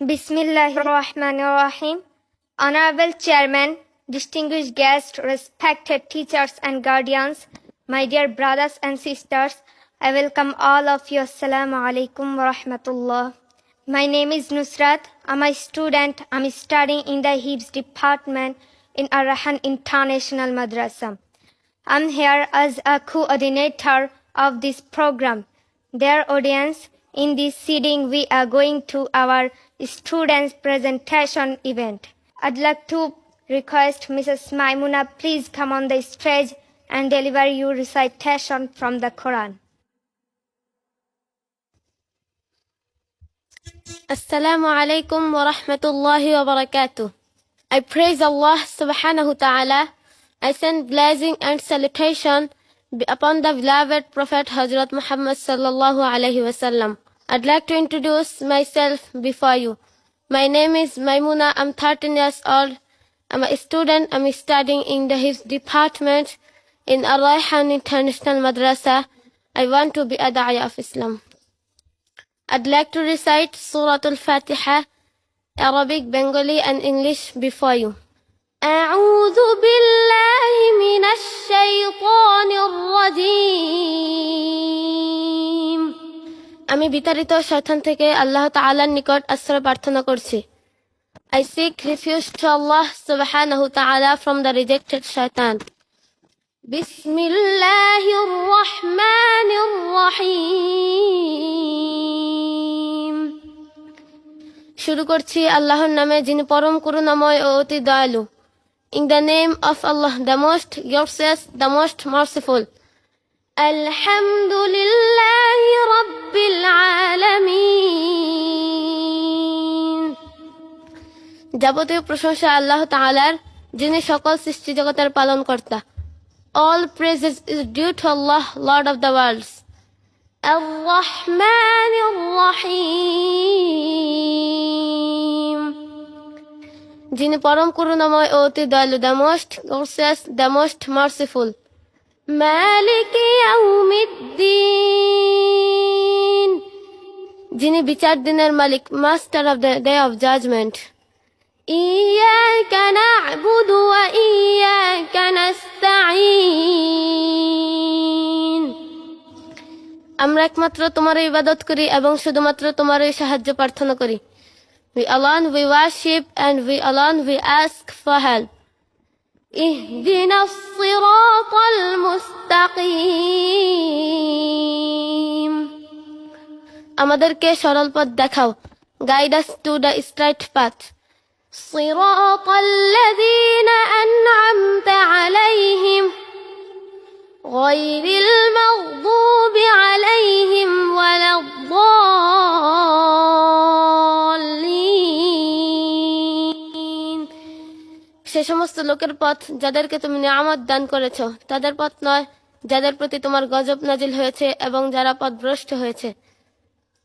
Bismillahirrahmanirrahim. Honorable Chairman, distinguished guests, respected teachers and guardians, my dear brothers and sisters, I welcome all of you. Assalamu alaikum wa rahmatullah. My name is Nusrat. I'm a student. I'm studying in the Hibs department in Arahan International Madrasa. I'm here as a coordinator of this program. Dear audience, in this sitting we are going to our students presentation event. I'd like to request Mrs. Maimuna please come on the stage and deliver your recitation from the Quran. Assalamu alaikum wa rahmatullahi wa barakatuh. I praise Allah subhanahu ta'ala. I send blessing and salutation upon the beloved Prophet Hazrat Muhammad sallallahu alaihi wasallam. I'd like to introduce myself before you. My name is Maimuna. I'm 13 years old. I'm a student. I'm studying in the Hifz department in Ar-Rayhan International Madrasa. I want to be a da'ya of Islam. I'd like to recite Surah Al-Fatiha, Arabic, Bengali and English before you. أعوذ بالله من الشيطان الرجيم আমি বিতাড়িত শয়তান থেকে আল্লাহ তাআলার নিকট আশ্রয় প্রার্থনা করছি I seek refuge to Allah subhanahu ta'ala from the rejected shaitan. Bismillahir Rahmanir Rahim. শুরু করছি আল্লাহর নামে যিনি পরম করুণাময় ও অতি দয়ালু in the name of Allah the most gracious the most merciful আলহামদুলিল্লাহ যাবতীয় প্রশংসা আল্লাহ তাআলার যিনি সকল সৃষ্টি জগতের পালন কর্তা all praises is due to Allah lord of the worlds الرحمن الرحيم যিনি পরম করুণাময় ও অতি দয়ালু the most gracious the most merciful মালিক ইয়াউমিদ্দিন যিনি বিচার দিনের মালিক master of the day of judgement إياك نعبد وإياك نستعين আমরা একমাত্র তোমার ইবাদত করি এবং শুধুমাত্র তোমারই সাহায্য প্রার্থনা করি We alone we worship and we alone we ask for help. اهدنا الصراط المستقيم আমাদেরকে সরল পথ দেখাও guide us to the straight path صراط الذين أنعمت عليهم غير المغضوب عليهم ولا الضالين সে সমস্ত লোকের পথ যাদেরকে তুমি নিয়ামত দান করেছ তাদের পথ নয় যাদের প্রতি তোমার গজব নাজিল হয়েছে এবং যারা পথভ্রষ্ট হয়েছে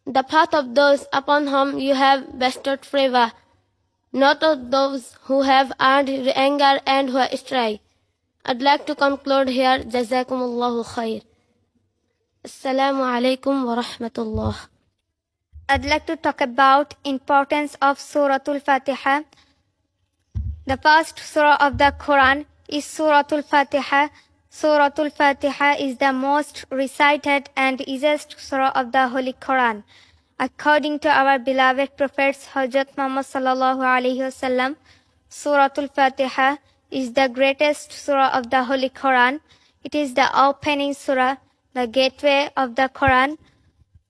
The path of those upon whom you have bestowed favor, not of those who have earned anger and who are astray. I'd like to conclude here. Jazakumullahu khair. Assalamu alaikum wa rahmatullah. I'd like to talk about importance of Suratul Fatiha. The first surah of the Quran is Suratul Fatiha. Suratul Fatiha is the most recited and easiest surah of the Holy Quran. According to our beloved prophets Hazrat Muhammad sallallahu alaihi wasallam, Suratul Fatiha is the greatest surah of the Holy Quran. It is the opening surah, the gateway of the Quran.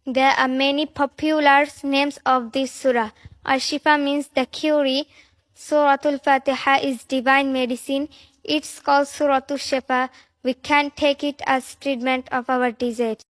There are many popular names of this surah. Al-Shifa means the cure. Surah Suratul Fatiha is divine medicine. It's called Suratul Shifa. We can take it as treatment of our disease.